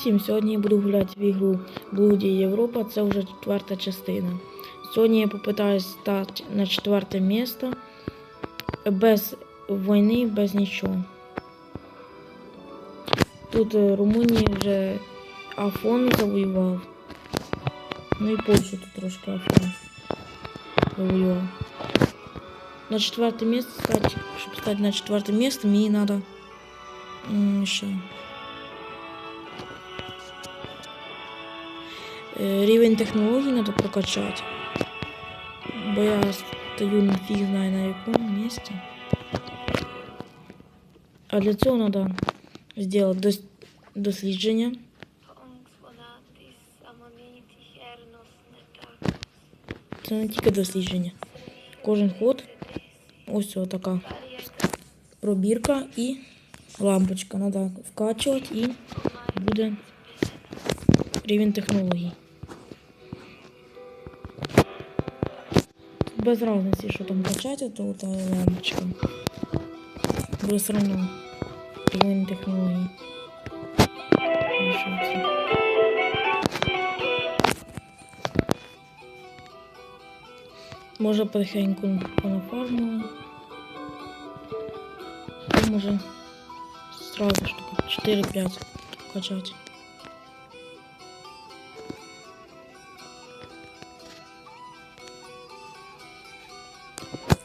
Всім сьогодні я буду гуляти в ігру Блуді Європа. Це вже четверта частина. Сьогодні я попитаюсь стати на четверте місце без війни, без нічого. Тут е, Румунія вже Афон завоював. Ну і Польщу тут трошки Афон завоював. На четверте місце стати, щоб стати на четверте місце, мені треба ще. Рівень технологій треба прокачати. Бо я стою на фіг знаю на якому місці. А для цього треба зробити дос- дослідження. Це не тільки дослідження. Кожен ход. Ось така пробірка і лампочка. Треба вкачувати і буде рівень технологій. Без різниці, що там качати, то та лампочка. Буде все одно рівень технологій. Може потихеньку понафармила. А може сразу штука 4-5 качать.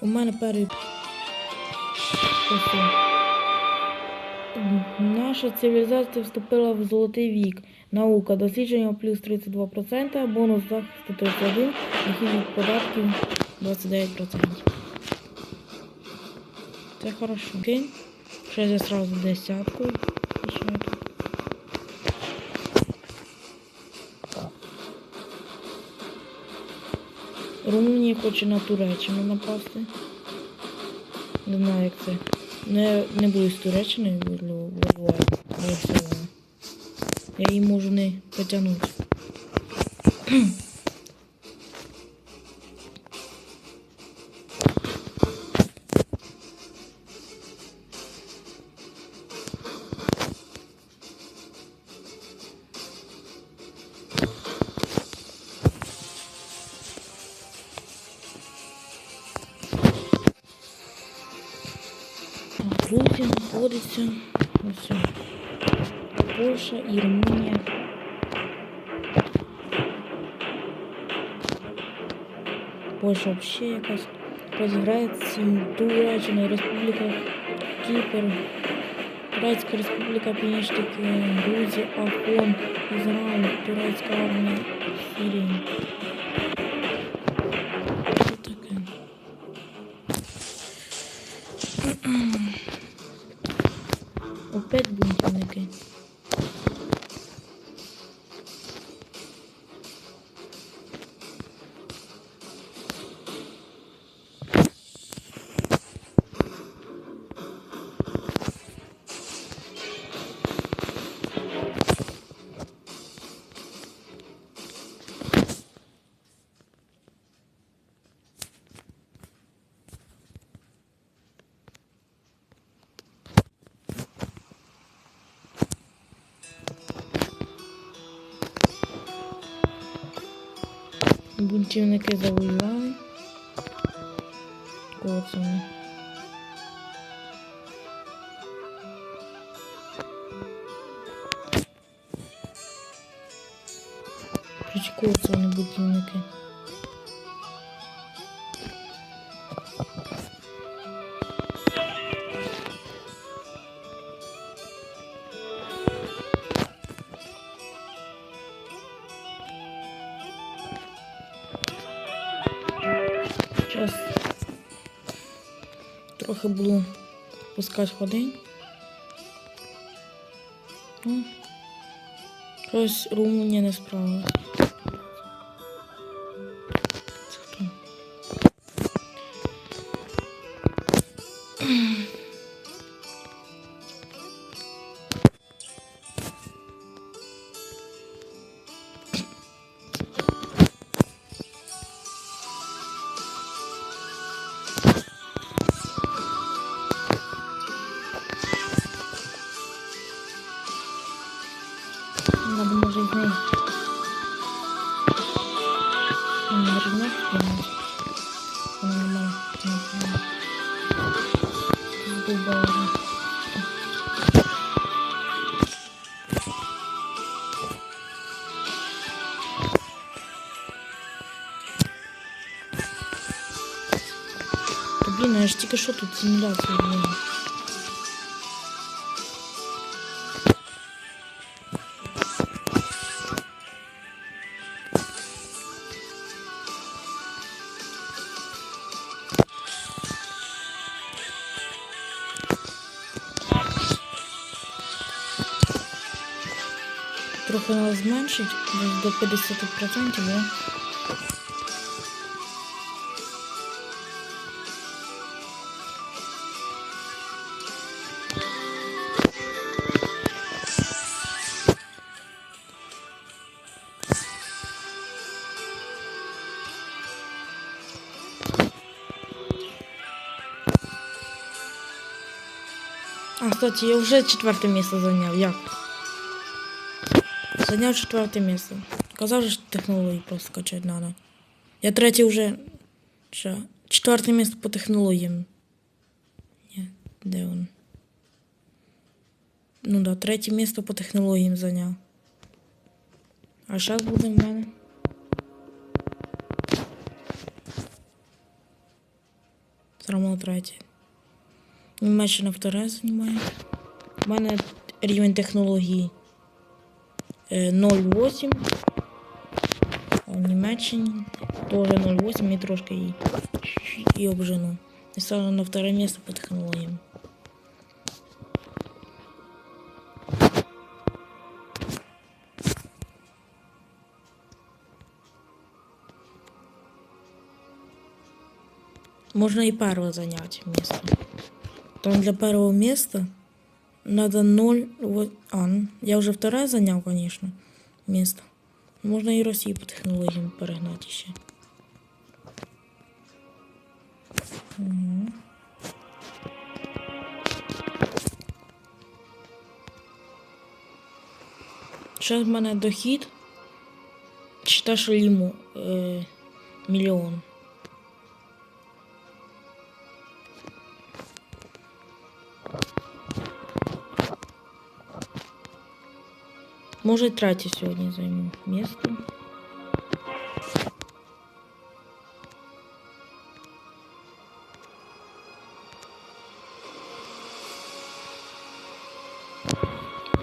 У мене перший Наша цивілізація вступила в золотий вік. Наука, дослідження плюс 32%, бонус захисту 31, дохід від податків 29%. Це хорошо. Окей. Сейчас я сразу десятку. Румунія хоче на Туреччину напасти. Не знаю, як це. Не, не буду з Туреччини воювати. Я її можу не потягнути. знаходиться. Ось. о. Польща і Румунія. Польща взагалі якась розграється. Туреччина, Республіка Кіпр, Турецька Республіка Північники, Грузія, Афон, Ізраїль, Турецька армія, Сирія. Бунтівники завоювали. Кого це вони? Кого? Трохи буду пускати ходи. Ну, щось Румунія не справилась. Задолбал уже. Та блін, я ж тільки що тут симуляцію робила. Трохи надо зменшить до 50%, да? А, кстати, я вже четверте місце зайняв. Як? Зайняв четверте місце. Казав же, що технології просто качати треба. Я третє вже. Що? Четверте місце по технологіям. Ні, де він? Ну да, третє місце по технологіям зайняв. А зараз буде в мене. Одно третє. Німеччина вторе займає. У мене рівень технології 0,8. А в Німеччині теж 0,8 і трошки і, і обжену. І стану на второе місце по технологіям. Можно и первое занять место. Там для первого места надо 0... вот- А, ну, я уже второе занял, конечно, место. Можно и Россию по технологиям перегнать еще. Угу. Зараз в мене дохід. Чита шаліму е, мільйон. Може, третє сьогодні займу місто.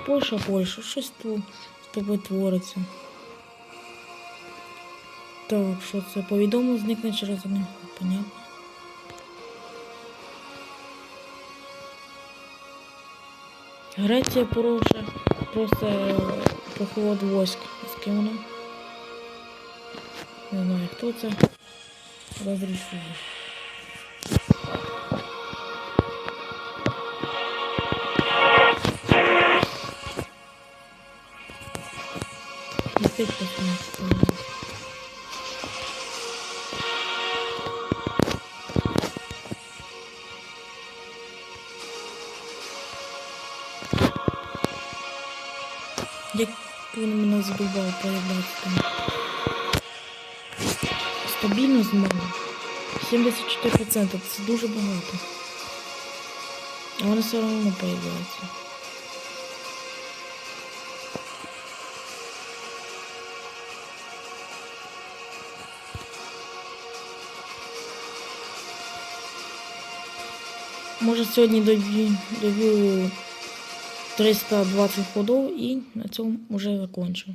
Польща, Польща, щось тут з тобою твориться. Так, що це? Повідомлення зникне через одне. Понятно. Греція порушує просто е, поход войск. З ким вона? Не знаю, хто це. Розрішую. Опять посмотрим. Вони мене проявляти там. Стабільно з мене. 74% це дуже багато. А вони все одно появляються. Може сьогодні доб'ю 320 ходов і на цьому вже закончу.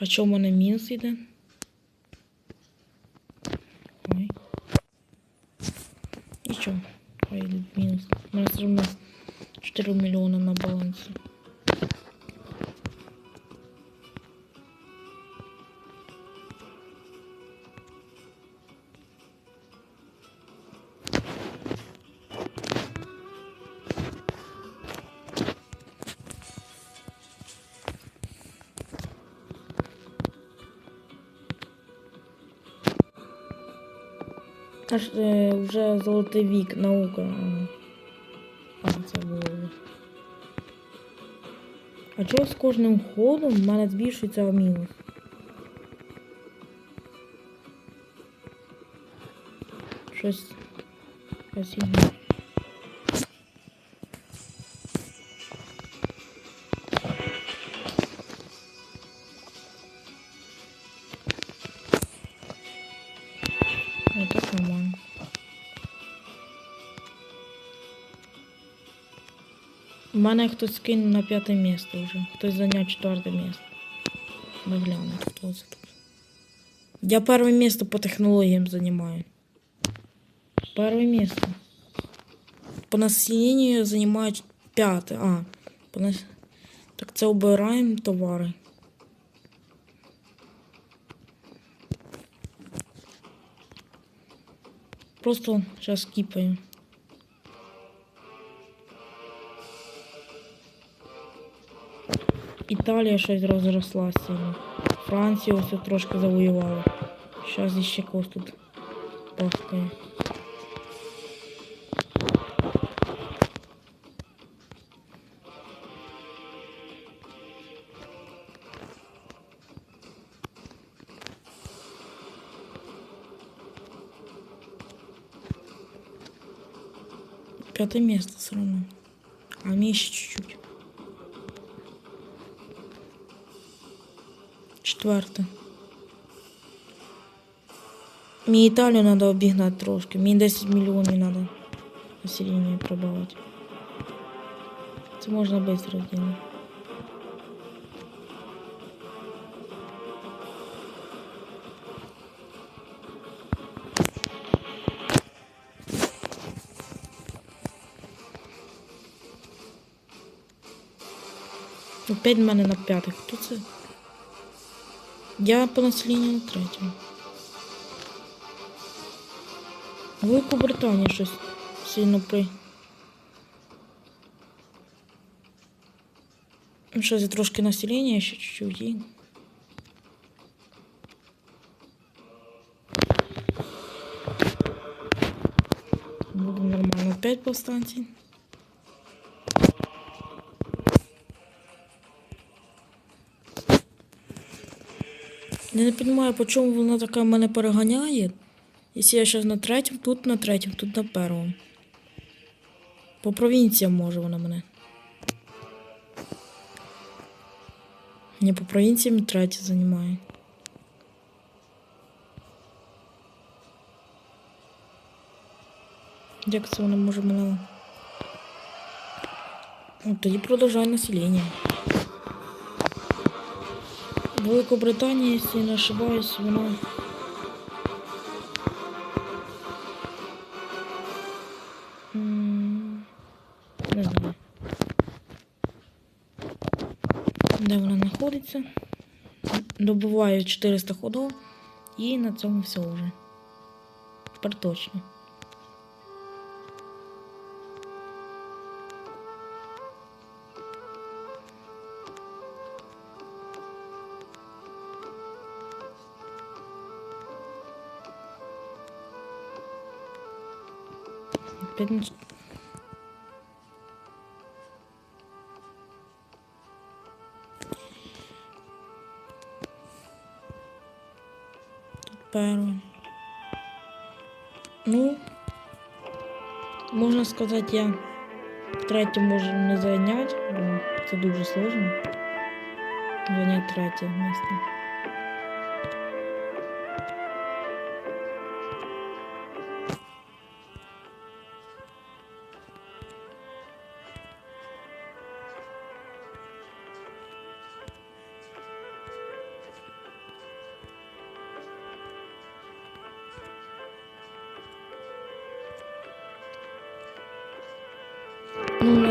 А чому в мене мінус йде? Ой. І що? Ой, мінус. У мене все одно 4 мільйони на Наш е, вже золотий вік, наука. А, це було. А чого з кожним ходом в мене збільшується мінус? Щось. Щось мене хтось кинув на п'яте місце вже. Хтось зайняв четверте місце. Ми глянемо, хто це тут. Я перше місце по технологіям займаю. Перше місце. По населенню займають п'яте. А, по нас... Так це обираємо товари. Просто зараз кіпаємо. Італія щось розросла сильно. Франція ось тут трошки завоювала. Зараз іще когось тут пахкає. Пятое место все равно. А мне еще чуть-чуть. Четверте. Мені Італію треба обігнати трошки. Мені 10 мільйонів треба населення прибавити. Це можна швидко зробити. Опять в мене на п'ятих. Хто це? Я по населенню на третьому. Великобританія щось сильно при. Ну, Щось трошки населення, ще чуть-чуть. і- Буде нормально. П'ять повстанців. Я не розумію, по чому вона така мене переганяє. Якщо я зараз на третьому, тут на третьому, тут на першому. По провінціям може вона мене. Ні, по провінціям третє займає. Як це вона може мене? Ну, тоді продовжай населення. Великобританія, якщо я не ошибаюсь, вона. Не знаю. Де вона знаходиться? Добуваю 400 ходов і на цьому все вже. Тепер точно. Опять нач- Тут перше. Ну, можна сказати, я третє можу не зайняти, бо це дуже сложно. Зайняти третє місце.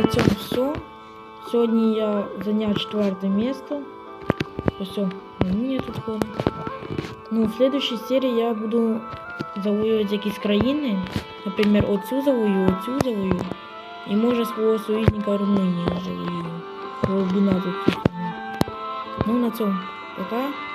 На цьому все. Сьогодні я зайняв четверте місце. Все, мені тут ходить. Ну, в следующей серії я буду завоювати якісь країни. Наприклад, оцю завою, оцю завою. І може свого союзника Румунію завоюю. Тут. Ну, на цьому. Пока.